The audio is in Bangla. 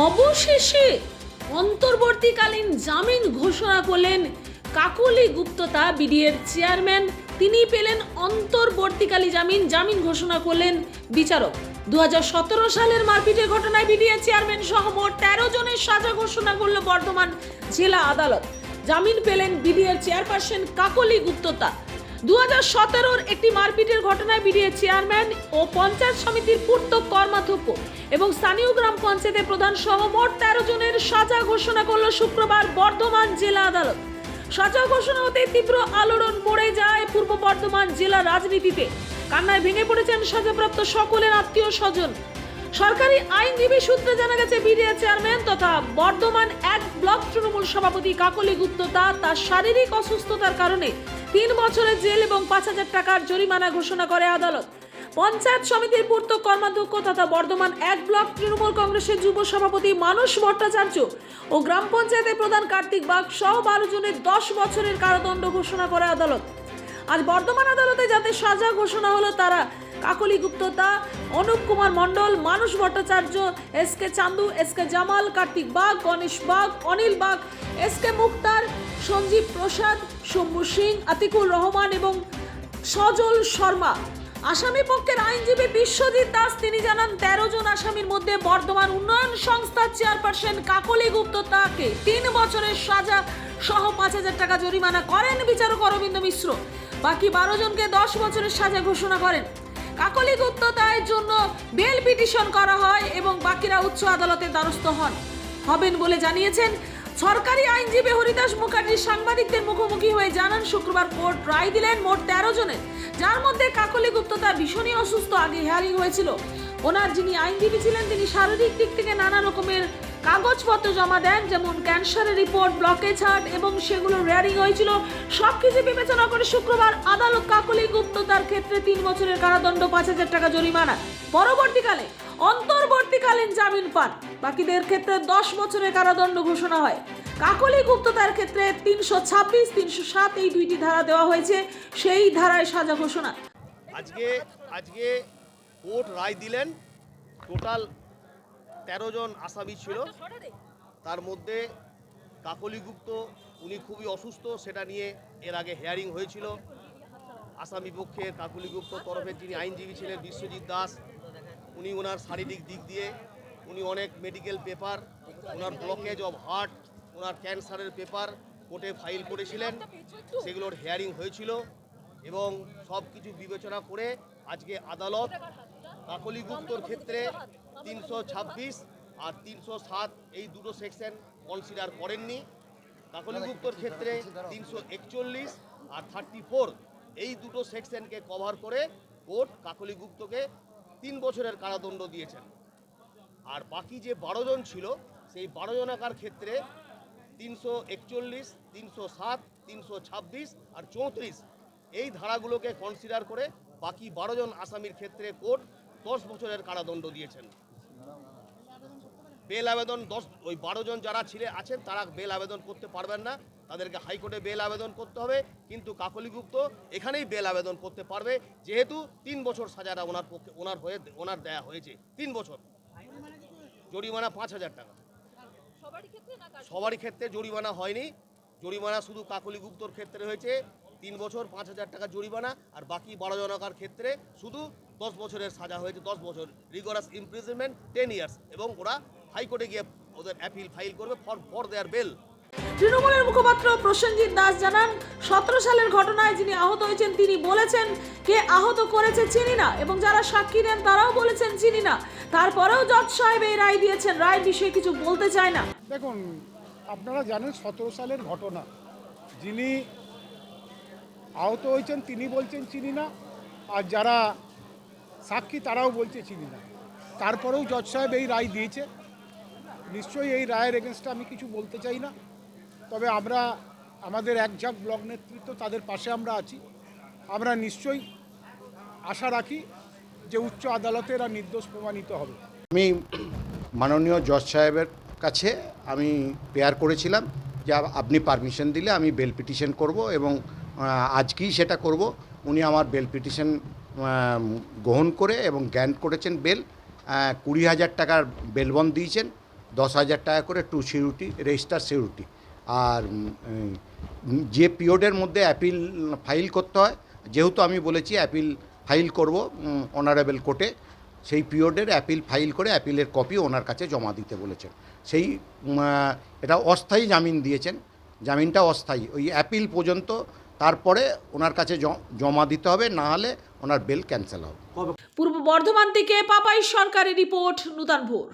অবশেষে অন্তর্বর্তীকালীন জামিন ঘোষণা করলেন কাকলি গুপ্ততা বিডিএর চেয়ারম্যান। তিনি পেলেন অন্তর্বর্তীকালী জামিন জামিন ঘোষণা করলেন বিচারক। দু হাজার সতেরো সালের মারপিটের ঘটনায় বিডিএ চেয়ারম্যান সহ মোট তেরো জনের সাজা ঘোষণা করল বর্ধমান জেলা আদালত। জামিন পেলেন বিডিএর চেয়ারপারসন কাকলি গুপ্ততা। দু হাজার সতেরোর একটি মারপিটের ঘটনায় বিডিএ চেয়ারম্যান ও পঞ্চায়েত সমিতির পূর্ত কর্মাধ্যক্ষ এবং স্থানীয় গ্রাম পঞ্চায়েতের প্রধান সহ মোট তেরো জনের সাজা ঘোষণা করল শুক্রবার বর্ধমান জেলা আদালত। সাজা ঘোষণা হতে তীব্র আলোড়ন পড়ে যায় পূর্ব বর্ধমান জেলা রাজনীতিতে। কান্নায় ভেঙে পড়েছেন সাজাপ্রাপ্ত সকলের আত্মীয় স্বজন। সরকারি আইনজীবী সূত্রে জানা গেছে বিডিএ চেয়ারম্যান তথা বর্ধমান এক ব্লক তৃণমূল সভাপতি কাকলি গুপ্ততা তার শারীরিক অসুস্থতার কারণে তিন বছরের জেল এবং পাঁচ হাজার টাকার জরিমানা ঘোষণা করে আদালত। পঞ্চায়েত সমিতির পূর্ত কর্মাধ্যক্ষ তথা বর্ধমান এক ব্লক তৃণমূল কংগ্রেসের যুব সভাপতি মানস ভট্টাচার্য ও গ্রাম পঞ্চায়েতের প্রধান কার্তিক বাগ সহ বারো জনের দশ বছরের কারাদণ্ড ঘোষণা করে আদালত। আজ বর্ধমান আদালতে যাতে সাজা ঘোষণা হলো, তারা কাকলি গুপ্ততা অনুপ কুমার মণ্ডল মানুষ Bhattacharya, S K Chandu, S K Jamal, Kartik Bag Ganesh Bag Anil Bag S K Muktar, Sanjeev Prasad Shambhu Singh, Atikur Rahman এবং সজল শর্মা। আসামি পক্ষের আইনজীবী বিশ্বজিৎ দাস, তিনি জানান, তেরো জন আসামির মধ্যে বর্ধমান উন্নয়ন সংস্থার চেয়ারপারসন কাকলি গুপ্ত তাকে তিন বছরের সাজা সহ পাঁচ হাজার টাকা জরিমানা করেন বিচারক অরবিন্দ মিশ্র। বাকি বারো জনকে দশ বছরের সাজা ঘোষণা করেন। কাকলি গুপ্ত দায়ের জন্য বেল পিটিশন করা হয় এবং বাকিরা উচ্চ আদালতের দ্বারস্থ হন। হবেন বলে জানিয়েছেন, সরকারি আইনজীবী হরিদাস মুখার্জি সাংবাদিকদের মুখোমুখি হয়ে জানান, শুক্রবার কোর্ট রায় দিলেন মোট তেরো জনের। যার মধ্যে কাকলি গুপ্ততা ভীষণই অসুস্থ আগে হেয়ারিং হয়েছিল। ওনার যিনি আইনজীবী ছিলেন, তিনি শারীরিক দিক থেকে নানা রকমের কাগজপত্র জমা দেন, যেমন ক্যান্সারের রিপোর্ট, ব্লকেজ হার্ট এবং সেগুলো রেয়ারিং হয়েছিল। সব কিছু বিবেচনা করে শুক্রবার আদালত কাকলি গুপ্ততার ক্ষেত্রে তিন বছরের কারাদণ্ড, পাঁচ হাজার টাকা জরিমানা। পরবর্তীকালে, অন্তর্বর্তীকালীন জামিন পান। বাকিদের ক্ষেত্রে দশ বছরের কারাদণ্ড ঘোষণা হয়। কাকলি গুপ্ততার ক্ষেত্রে তিনশো ছাব্বিশ, তিনশো সাত এই দুইটি ধারা দেওয়া হয়েছে। সেই ধারায় সাজা ঘোষণা। আজকে আজকে কোর্ট রায় দিলেন। টোটাল তেরো জন আসামি ছিল। তার মধ্যে কাকলি গুপ্ত উনি খুবই অসুস্থ সেটা নিয়ে এর আগে হেয়ারিং হয়েছিল। আসামি পক্ষে কাকলি গুপ্ত তরফের যিনি আইনজীবী ছিলেন বিশ্বজিৎ দাস উনি ওনার শারীরিক দিক দিয়ে উনি অনেক মেডিকেল পেপার ওনার ব্লকেজ অফ হার্ট ওনার ক্যান্সারের পেপার কোর্টে ফাইল করেছিলেন। সেগুলোর হেয়ারিং হয়েছিল এবং সব কিছু বিবেচনা করে আজকে আদালত কাকলি গুপ্তর ক্ষেত্রে তিনশো ছাব্বিশ আর তিনশো সাত এই দুটো সেকশন কনসিডার করেননি। কাকলি গুপ্তর ক্ষেত্রে তিনশো একচল্লিশ আর থার্টি ফোর এই দুটো সেকশনকে কভার করে কোর্ট কাকলি গুপ্তকে তিন বছরের কারাদণ্ড দিয়েছেন। আর বাকি যে বারো জন ছিল, সেই বারো জনাকার ক্ষেত্রে তিনশো একচল্লিশ, তিনশো সাত, তিনশো ছাব্বিশ আর চৌত্রিশ এই ধারাগুলোকে কনসিডার করে বাকি বারো জন আসামির ক্ষেত্রে কোর্ট দশ বছরের কারাদণ্ড দিয়েছেন। বেল আবেদন দশ ওই বারো জন যারা ছিলে আছেন তারা বেল আবেদন করতে পারবেন না। তাদেরকে হাইকোর্টে বেল আবেদন করতে হবে। কিন্তু কাকলি গুপ্ত এখানেই বেল আবেদন করতে পারবে। যেহেতু তিন বছর সাজাটা ওনার পক্ষে ওনার হয়ে ওনার দেয়া হয়েছে। তিন বছর। জরিমানা পাঁচ হাজার টাকা। সবারই ক্ষেত্রে জরিমানা হয়নি। জরিমানা শুধু কাকলি গুপ্তর ক্ষেত্রে হয়েছে। তিন বছর পাঁচ হাজার টাকা জরিমানা। আর বাকি বারো জনকার ক্ষেত্রে শুধু দশ বছরের সাজা হয়েছে দশ বছর রিগরাস ইমপ্রিজনমেন্ট টেন ইয়ার্স এবং ওরা হাইকোর্টে গিয়ে ওদের অ্যাপিল ফাইল করবে ফর ফর দেয়ার বেল তৃণমূলের মুখপাত্র প্রসেনজিৎ দাস জানান সতেরো সালের ঘটনায় যিনি আহত হয়েছেন তিনি বলেছেন কে আহত করেছে চিনি না। এবং যারা সাক্ষী দেন তারাও বলেছেন চিনি না। তারপরেও জজ সাহেব এই রায় দিয়েছেন। রায় বিষয়ে কিছু বলতে চায় না। দেখুন আপনারা জানেন সতেরো সালের ঘটনা। যিনি আহত হয়েছেন তিনি বলছেন চিনি না। আর যারা সাক্ষী তারাও বলছে চিনি না। তারপরেও জজ সাহেব এই রায় দিয়েছে। নিশ্চয়ই এই রায়ের এগেনস্টে আমি কিছু বলতে চাই না। তবে আমরা, আমাদের একঝাক ব্লক নেতৃত্ব তাদের পাশে আমরা আছি। আমরা নিশ্চয়ই আশা রাখি যে উচ্চ আদালতের আর নির্দোষ প্রমাণিত হবে। আমি মাননীয় জজ সাহেবের কাছে আমি পেয়ার করেছিলাম যে আপনি পারমিশন দিলে আমি বেল পিটিশন করব এবং আজকেই সেটা করব। উনি আমার বেল পিটিশন গ্রহণ করে এবং গ্যান্ট করেছেন বেল কুড়ি হাজার টাকার বেলবন দিয়েছেন, দশ হাজার টাকা করে টু সিউরিটি, রেজিস্টার সিউরিটি। আর যে পিরিয়ডের মধ্যে অ্যাপিল ফাইল করতে হয়, যেহেতু আমি বলেছি অ্যাপিল ফাইল করব অনারেবল কোর্টে, সেই পিরিয়ডের অ্যাপিল ফাইল করে অ্যাপিলের কপি ওনার কাছে জমা দিতে বলেছেন। সেই এটা অস্থায়ী জামিন দিয়েছেন, জামিনটা অস্থায়ী। ওই অ্যাপিল পর্যন্ত তারপরে ওনার কাছে জমা দিতে হবে, না হলে ওনার বেল ক্যান্সেল হবে। পূর্ব বর্ধমান থেকে পাপাই সরকারের রিপোর্ট নূতনপুর